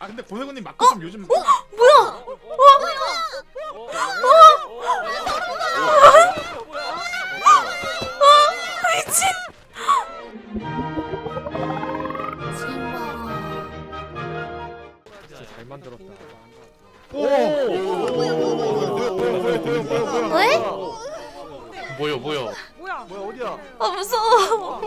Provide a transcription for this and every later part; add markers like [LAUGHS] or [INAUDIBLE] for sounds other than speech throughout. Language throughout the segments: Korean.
아 근데 고세군님 마크 좀 요즘 뭐야? 미친. 진짜 잘 만들었다. 왜? 뭐야 뭐야 뭐야 어디야? 아 무서워.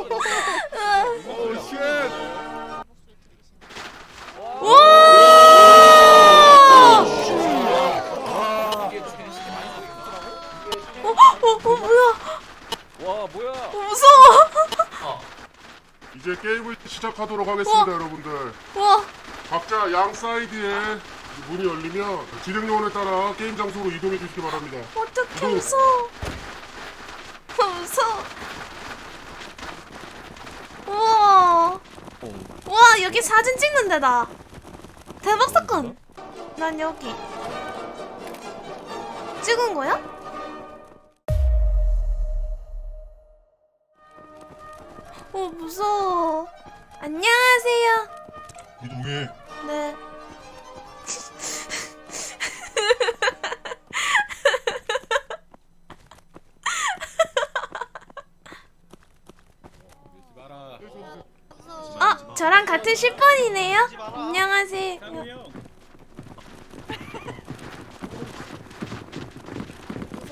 시작하도록 하겠습니다, 우와. 여러분들. 와, 각자 양 사이드에 문이 열리면 진행 요원에 따라 게임 장소로 이동해 주시기 바랍니다. 어떡해 무서워. 아, 무서워. 우와. 와, 여기 사진 찍는 데다. 대박 사건. 난 여기. 찍은 거야? 어, 무서워. 안녕하세요. 이동해. 네. 어, 저랑 같은 10번이네요. 안녕하세요.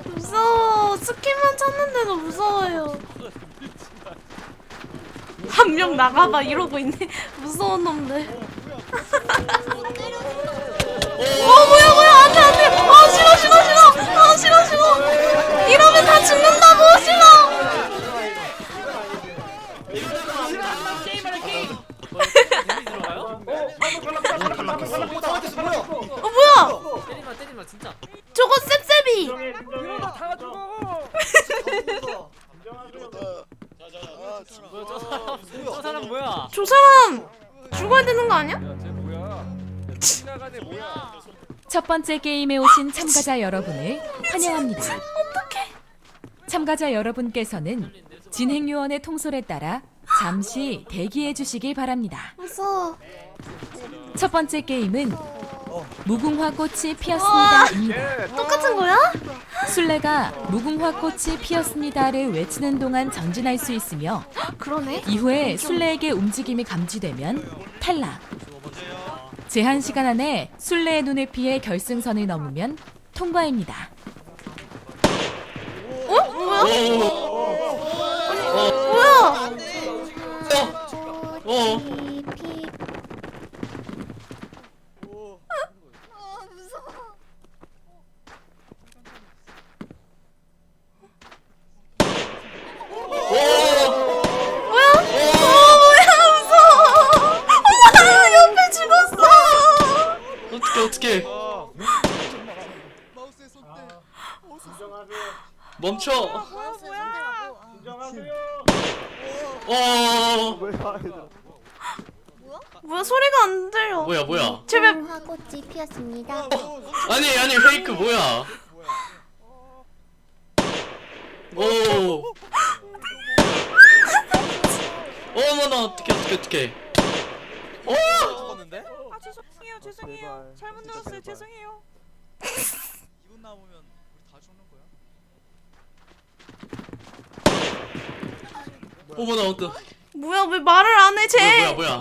무서워. 스킨만 찾는데도 무서워요. 한명 나가봐 이러고 있네. [LAUGHS] 무서운 놈들. [LAUGHS] 어 뭐야 뭐야 안돼 안돼. 아 싫어 싫어 싫어. 아 싫어 싫어. 이러면 다 죽는다고 싫어. 어 뭐야? 때리마 때리마 진짜 저거 셉셉이. 이러다 다 죽어. 뭐야 저 사람 저 사람 뭐야 저 사람 죽어야 되는 거 아니야? 첫 번째 게임에 오신 참가자 여러분을 환영합니다. 참가자 여러분께서는 진행 요원의 통솔에 따라 잠시 대기해 주시길 바랍니다. 무서워. 첫 번째 게임은 무궁화 꽃이 피었습니다입니다. 똑같은 거야? 술래가 무궁화 꽃이 피었습니다를 외치는 동안 전진할 수 있으며 그러네. 이후에 술래에게 움직임이 감지되면 탈락. 제한 시간 안에 술래의 눈을 피해 결승선을 넘으면 통과입니다. 어? 뭐야? 뭐야? 어뭐야? 어 뭐야 무서워. 엄마 옆에 죽었어. 어떡해 어떡해 멈춰 어 뭐야? 소리가 안 들려. 뭐야 뭐야? 제발. 무궁화꽃이 피었습니다. 아니 아니 페이크 뭐야? 오. 어머나 어떡해 어떡해 어떡해. 어? 아 죄송해요 죄송해요. 잘못 눌렀어요. 죄송해요. [LAUGHS] 기분 나오면 우리 다 죽는 거야? 어머나 어떡 뭐야 왜 말을 안 해 쟤? 뭐야 뭐야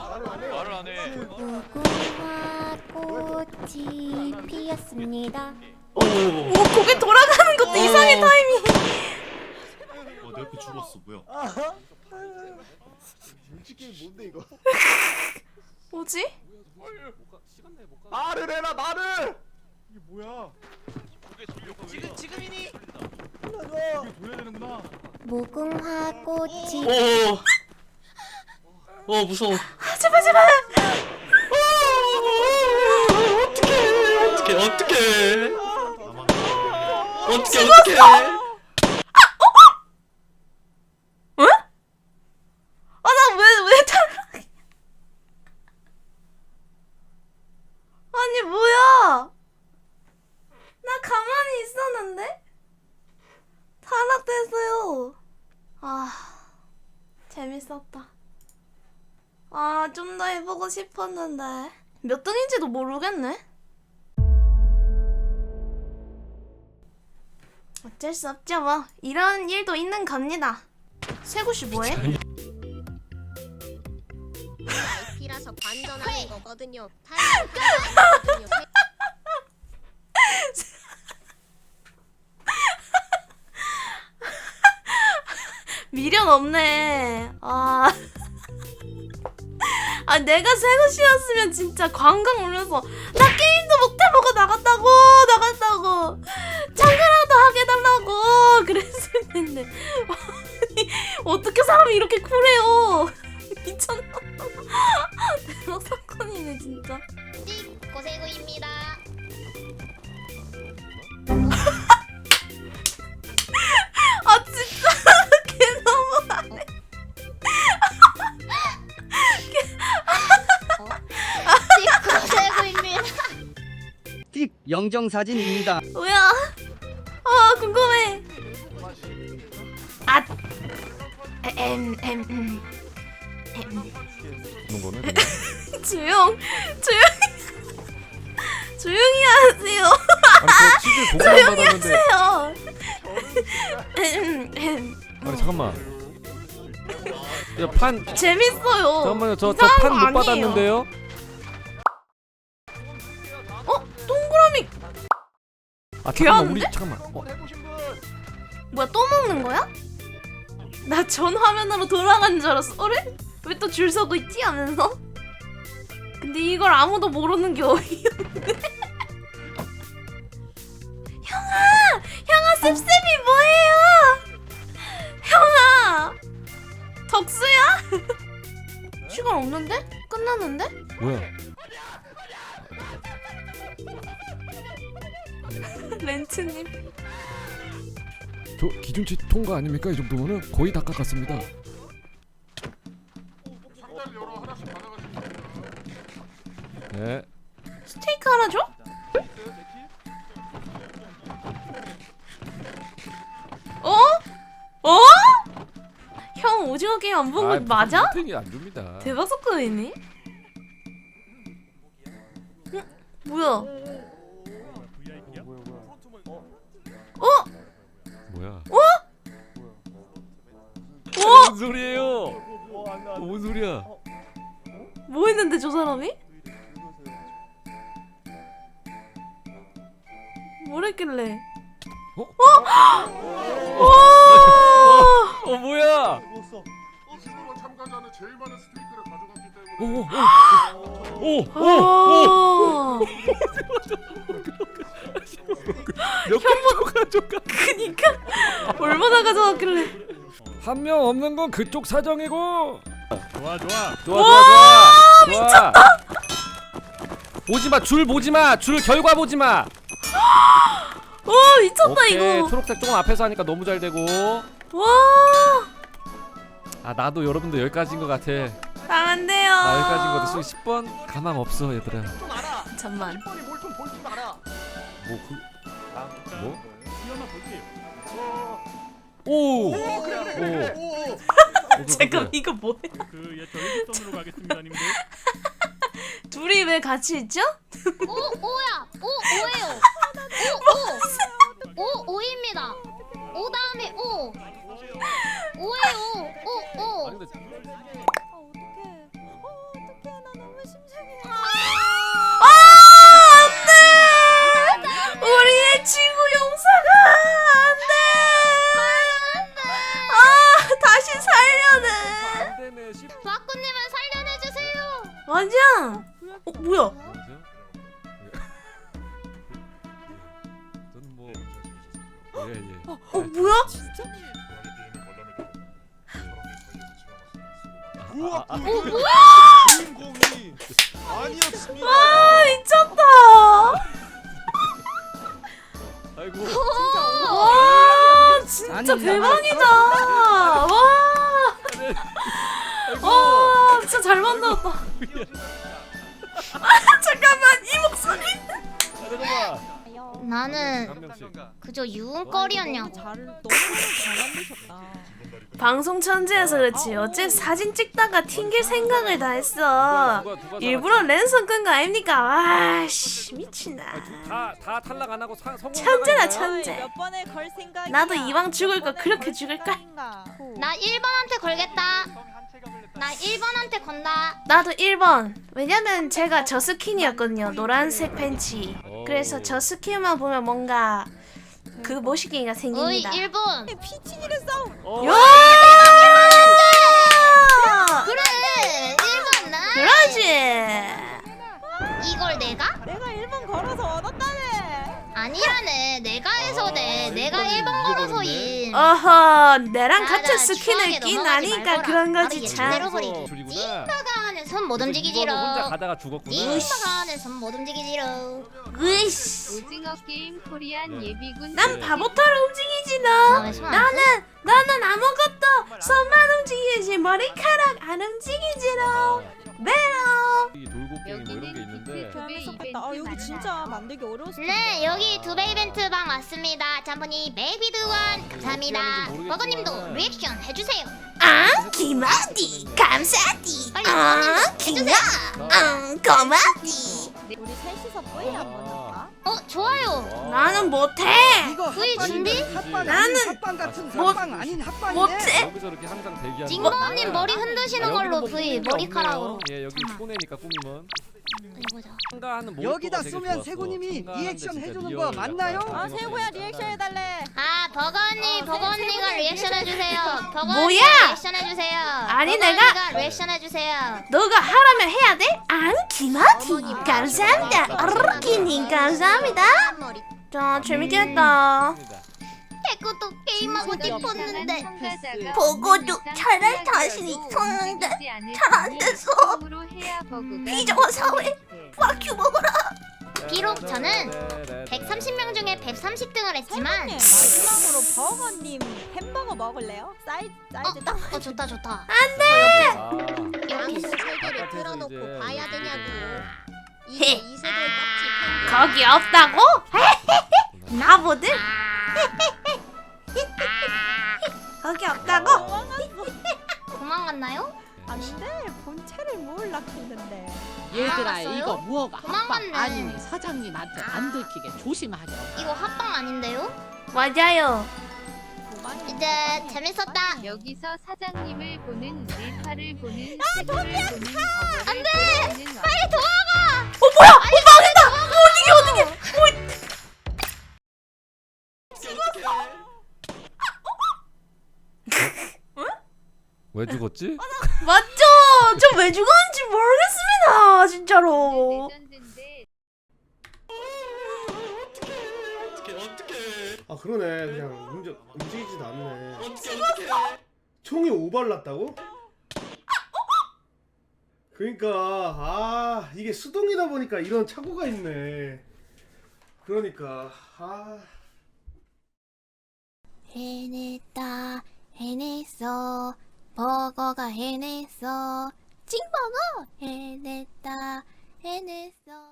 말을 안 해. 무궁화 꽃이 피었습니다. 오 오 고개 돌아가는 것도 이상해 타이밍. 어, 내 옆에 죽었어, 뭐야? 솔직히 뭔데 이거? 뭐지? 말을 해라 말을. 이게 뭐야? 지금 지금이니? 돌려야 되는구나. 무궁화 꽃이 오. 어 무서워. 제발 제발. 어떡해 어떡해 어떡해 어떡해 어떡해 응? 아나왜왜 탈락? 아니 뭐야? 나 가만히 있었는데 탈락됐어요. 아 재밌었다. 아 좀 더 해보고 싶었는데. 몇 등인지도 모르겠네. 어쩔 수 없죠 뭐. 이런 일도 있는 겁니다. 세구씨 뭐해? IP라서 관전하는 거거든요. 타이밍 [LAUGHS] 미련 없네. 아. 아 내가 세구씨였으면 진짜 관광 울면서 나 게임도 못 해보고 나갔다고 나갔다고. 참가라도 하게 해달라고 [LAUGHS] 그랬을 텐데. 아니, 어떻게 사람이 이렇게 쿨해요? [LAUGHS] 미쳤나? [LAUGHS] 대박 사건이네 진짜. 고세구입니다. 영정사진입니다. 뭐야? 아 궁금해. 아 엠, 엠, 음. 엠. 그런 거는 조용 조용히 조용히 하세요. 아니 저 치즈 [LAUGHS] 도구만 받았는데. 하세요. 아니 잠깐만. 야판 재밌어요. 잠깐만요. 저저 이상한 판거못 아니에요. 받았는데요 아 잠깐만 귀여운데? 우리 잠깐만 어, 뭐야 또 먹는 거야? 나 전 화면으로 돌아간 줄 알았어 어래? 왜 또 줄 서고 있지 하면서 근데 이걸 아무도 모르는 게 어이없네 저 기준치 통과 아닙니까 이 정도면은 거의 다 깎았습니다. 네 스테이크 하나 줘? 어? 어? 형 오징어 게임 안 본거 맞아? 땡이 안 줍니다 대박 사건이네. 응? 뭐야? 어? 뭐야 어? 뭔 소리예요 뭔 소리야 뭐 했는데 저 사람이? 뭘 했길래? 어? 어? 와! [LAUGHS] 어 뭐야 스스로 참가자는 제일 많은 스테이크를 가져갔기 어, 때문에 오오오오몇 아, [LAUGHS] 개 가져가 그니까 얼마나 가져왔길래? 한 명 없는 건 그쪽 사정이고. 좋아 좋아. 좋아 좋아 좋아. 미쳤다. 보지마 줄 보지마. 줄 결과 보지마. [GASPS] 와 미쳤다 오케이. 이거. 초록색 조금 앞에서 하니까 너무 잘 되고. 와. 아 나도 여러분들 여기까지인 것 같아. 당한데요. 나 여기까지인 것 같아. 10번 가망 없어 얘들아. 잠만. 뭐 그... 뭐? 시연아 볼게. 오! 오 그래 그래 그래. 오. 오, 잠깐 이거 뭐야? 그예 저일선으로 가겠습니다, 님들. [LAUGHS] 둘이 왜 같이 있죠? 오 오야 오 오예요. 오 오. [LAUGHS] 오 오입니다. 오 다음에 오. 예 예 어 뭐야? 우와 아, 주인공이 아니었습니다. 아 미쳤다. 아이고 와 진짜 아니, 대박이다. 와. 와 진짜 잘 만들었다. 아, [LAUGHS] [LAUGHS] 잠깐만 이 목소리. 아, 잠깐만 음. 나는 한 명씩. 그저 유흥거리였냐고. 잘 너무 잘 만드셨다. 방송 천재여서 그렇지 어째 사진 찍다가 튕길 생각을 다 했어 누가, 누가, 누가 일부러 랜선 끈 거 아닙니까 와씨 미친다 다, 다 탈락 안 하고 사, 성공 천재다, 천 천재. 몇 번에 걸 생각이야. 나도 이왕 죽을 거 그렇게 걸 죽을까? 생각인가. 나 1번한테 걸겠다. 나 1번한테 건다. 나도 1번 왜냐면 제가 저 스킨이었거든요 노란색 팬츠 그래서 저 스킨만 보면 뭔가 그 모시기가 어이 생깁니다 1번. 피치기를 싸움. 어, 요! 그래 1번 나. 그러지 이걸 내가? 내가 1번 걸어서 얻었다네. 아니라네. 내가 해서 내. 아, 내가 이거는 1번 걸어서 이겨버렸네. 인. 어허 내랑 맞아, 같은 스킨을 추하게 낀 넘어가지 아니까 말거라. 그런 거지 바로 참 예측대로 버리기. 어, 둘이구나. 찐빠가는 손 못 움직이지로. 혼자 가다가 죽었구나. 찐빠가는 손 못 움직이지로. 으이씨 오징어 게임 코리안 네. 예비군 난 바보처럼 움직이지 너 다음에 손안 나는 나는 아무것도 손만 움직이지 머리카락 안 움직이지 너 메롱 이 이런 게 있는 아 여기 진짜? 만들기 어려웠어. 네 여기 두배 이벤트 방 왔습니다. 잠분이 베이비드원 감사합니다. 하는지 버거님도. 리액션 해주세요. 아 기마디 감사디 빨리 아 해주세요. 아 거마디 우리 셋이서 뿌이 한번 할까? 어 좋아요. 나는 못해 이거 구이 준비? 합방 나는 아닌 합방 같은 못- 합방 아닌 합방이네. 못해 여기서 이렇게 항상 대기하는 징버님 머리 아, 흔드시는 여기는 걸로 뭐 V 게 머리카락으로. 예 여기 손해니까 꾸미면 참가하는 여기다. 세구님이 참가하는데 리액션 해주는 거 맞나요? 아 세고야 게임 리액션 해달래. 아 버거님 어, 버거님가 세- 리액션 해주세요. 버거님 뭐야? 리액션 해주세요. 아니, 내가- 리액션 해주세요. 너가 하라면 해야 돼? 안 기마디 감사합니다 어르기님 감사합니다. 자 재밌겠다 태코도 게임하고 싶었는데 보고도 잘할 자신이 있었는데 잘안 돼서 비정한 사회 꽉큐 먹어라 비록 저는 네, 130명 중에 130등을 했지만 마지막으로 버거님 햄버거 먹을래요? 사이즈 사이즈 딱. 어 좋다 좋다. 아, 이렇게 바깥에서 틀어놓고 이제 봐야 되냐고. 헤. 이세돌 거기 없다고? [LAUGHS] 나보들? 도망갔나요? 안돼 본체를 몰라 했는데. 얘들아 이거 무허가 도망갔네. 아니니 사장님한테 안 들키게 조심하려 이거 합방 아닌데요? 맞아요 이제 재밌었다. 여기서 사장님을 보는 릴파를 보는 아, 세계를 보는 안돼. 빨리 빨리 도망가. 어 뭐야 왜 죽었지? 맞죠? 저 왜 죽었는지 모르겠습니다 진짜로. 레전드인데 어떻게 어떻게 아 그러네. 그냥 움직, 움직이지도 않네. 어떻게 어떻게 총이 오발났다고? 그러니까 아 이게 수동이다 보니까 이런 착오가 있네. 그러니까 아. 해냈다 해냈어 버거가 해냈어 찡버거 해냈다 해냈어